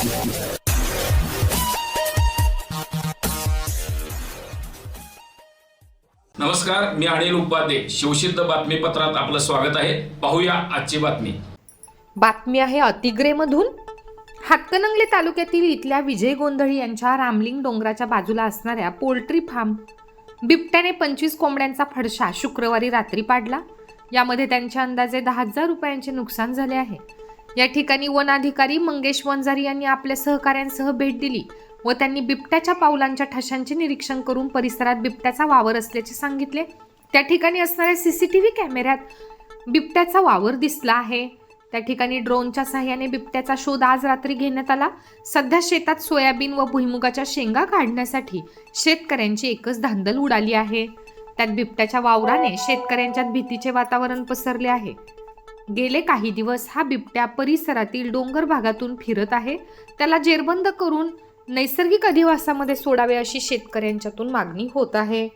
नमस्कार मी अनिल उपाध्ये. शिवसिद्ध बातमीपत्रात आपलं स्वागत आहे. पाहूया आजची बातमी. बातमी आहे अतिग्रेमधून. हातकणंगले तालुक्यातील इथल्या विजय गोंधळी यांच्या रामलिंग डोंगराच्या बाजूला असणाऱ्या पोल्ट्री फार्म. बिबट्याने पंचवीस कोंबड्यांचा फडशा शुक्रवारी रात्री पाडला. यामध्ये त्यांच्या अंदाजे दहा हजार रुपयांचे नुकसान झाले आहे. या ठिकाणी वन अधिकारी मंगेश वंजारी यांनी आपल्या सहकाऱ्यांसह भेट दिली व त्यांनी बिबट्याच्या पावलांच्या ठशांचे निरीक्षण करून परिसरात बिबट्याचा वावर असल्याचे सांगितले. त्या ठिकाणी असणाऱ्या सीसीटीव्ही कॅमेऱ्यात बिबट्याचा वावर दिसला आहे. त्या ठिकाणी ड्रोनच्या सहाय्याने बिबट्याचा शोध आज रात्री घेण्यात आला. सध्या शेतात सोयाबीन व भुईमुगाच्या शेंगा काढण्यासाठी शेतकऱ्यांची एकच धांदल उडाली आहे. त्यात बिबट्याच्या वावराने शेतकऱ्यांच्यात भीतीचे वातावरण पसरले आहे. गेले काही दिवस हा बिबट्या परिसरातील डोंगर भागातून फिरत आहे. त्याला जेरबंद करून नैसर्गिक अधिवासामध्ये सोडावे अशी शेतकऱ्यांच्यातून मागणी होत आहे.